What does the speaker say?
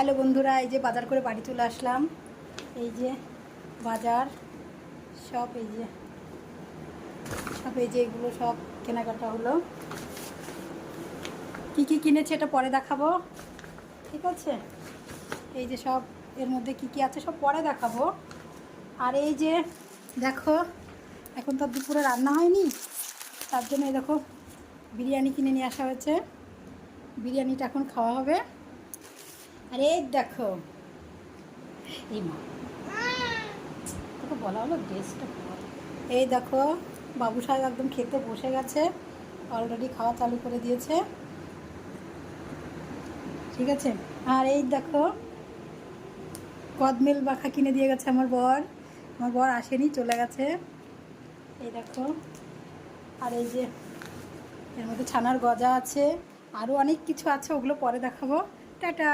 Hello বন্ধুরা, এই যে বাজার করে বাড়ি চলে আসলাম। এই যে বাজার, সব এই যে, সব এই যে এগুলো সব কেনাকাটা হলো। কি কি কিনেছে এটা পরে দেখাবো? ঠিক আছে? এই যে সব এর মধ্যে কি কি আছে সব পরে দেখাবো। আর এই যে দেখো, এখন তো দুপুরে রান্না হয়নি। তার জন্য এই দেখো, বিরিয়ানি কিনে নিয়ে আসা হয়েছে। বিরিয়ানিটা এখন খাওয়া হবে। আর এই দেখো। এই মা। তোকে বলা হলো ড্রেসটা এই দেখো, বাবু সাহেব একদম খেতে বসে গেছে অলরেডি খাওয়া চালু করে দিয়েছে। ঠিক আছে? আর এই দেখো, কদমেল বাখা কিনে দিয়ে গেছে আমার বর। আমার বর আসেনি, চলে গেছে। এই দেখো, আর এই যে এর মধ্যে ছানার গজা আছে। আরও অনেক কিছু আছে, ওগুলো পরে দেখাবো। টাটা!